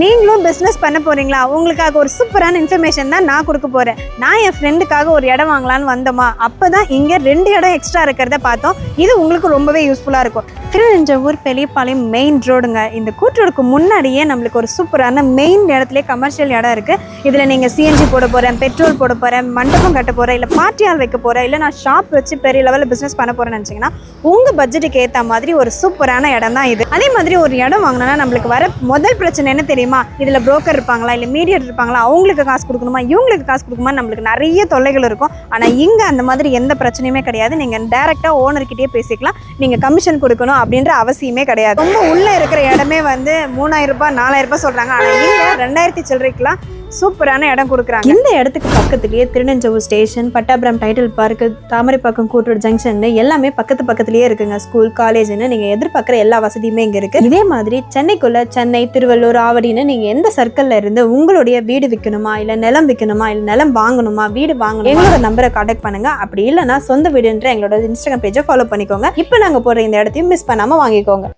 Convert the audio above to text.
நீங்களும் பிஸ்னஸ் பண்ண போறீங்களா? உங்களுக்காக ஒரு சூப்பரான இன்ஃபர்மேஷன் தான் நான் கொடுக்க போறேன். நான் என் ஃப்ரெண்டுக்காக ஒரு இடம் வாங்கலாம்னு வந்தோமா? அப்பதான் இங்க ரெண்டு இடம் எக்ஸ்ட்ரா இருக்கிறத பார்த்தோம். இது உங்களுக்கு ரொம்பவே யூஸ்ஃபுல்லா இருக்கும். திருநெஞ்சவூர் பெரியபாளையம் மெயின் ரோடுங்க இந்த கூட்டுறவுக்கு முன்னாடியே நம்மளுக்கு ஒரு சூப்பரான மெயின் இடத்துல கமர்ஷியல் இடம் இருக்கு. இதுல நீங்க சிஎன்ஜி போட போறேன் பெட்ரோல் போட போறேன் மண்டபம் கட்ட போறேன் இல்ல பார்ட்டி ஹால் வைக்க போறேன் இல்ல நான் ஷாப் வச்சு பெரிய லெவலில் பிசினஸ் பண்ண போறேன்னு நினைச்சீங்கன்னா உங்க பட்ஜெட்டுக்கு ஏத்த மாதிரி ஒரு சூப்பரான இடம் தான் இது. அதே மாதிரி ஒரு இடம் வாங்கினா நம்மளுக்கு வர முதல் பிரச்சனை என்ன தெரியும்? இதில் புரோக்கர் இருப்பாங்களா இல்லை மீடியர் இருப்பாங்களா அவங்களுக்கு காசு கொடுக்கணுமா இவங்களுக்கு காசு கொடுக்குமா நம்மளுக்கு நிறைய தொல்லைகள் இருக்கும். ஆனால் இங்கே அந்த மாதிரி எந்த பிரச்சனையுமே கிடையாது. நீங்கள் டைரக்டா ஓனர்கிட்டயே பேசிக்கலாம். நீங்கள் கமிஷன் கொடுக்கணும் அப்படின்ற அவசியமே கிடையாது. ரொம்ப உள்ளே இருக்கிற இடமே வந்து மூணாயிரம் ரூபாய் நாலாயிரம் ரூபாய் சொல்கிறாங்க ஆனால் இங்கே ரெண்டாயிரத்தி சில்லறைக்கெல்லாம் சூப்பரான இடம் கொடுக்குறாங்க. இந்த இடத்துக்கு பக்கத்துலேயே Thirunindravur station Pattabiram Tidel park Thamaraipakkam Koottur junction எல்லாமே பக்கத்து பக்கத்துலேயே இருக்குங்க. ஸ்கூல் காலேஜ்னு நீங்கள் எதிர்பார்க்குற எல்லா வசதியுமே இங்கே இருக்கு. இதே மாதிரி சென்னைக்குள்ள சென்னை திருவள்ளூர் ஆவடின்னு நீங்கள் எந்த சர்க்கிளில் இருந்து உங்களுடைய வீடு விற்கணுமா இல்லை நிலம் விற்கணுமா இல்லை நிலம் வாங்கணுமா வீடு வாங்கணும் எங்களோட நம்பரை காண்டாக்ட் பண்ணுங்க. அப்படி இல்லைன்னா சொந்த வீடுன்ற எங்களோட இன்ஸ்டாகிராம் பேஜை ஃபாலோ பண்ணிக்கோங்க. இப்போ நாங்கள் போடுற இந்த இடத்தையும் மிஸ் பண்ணாமல் வாங்கிக்கோங்க.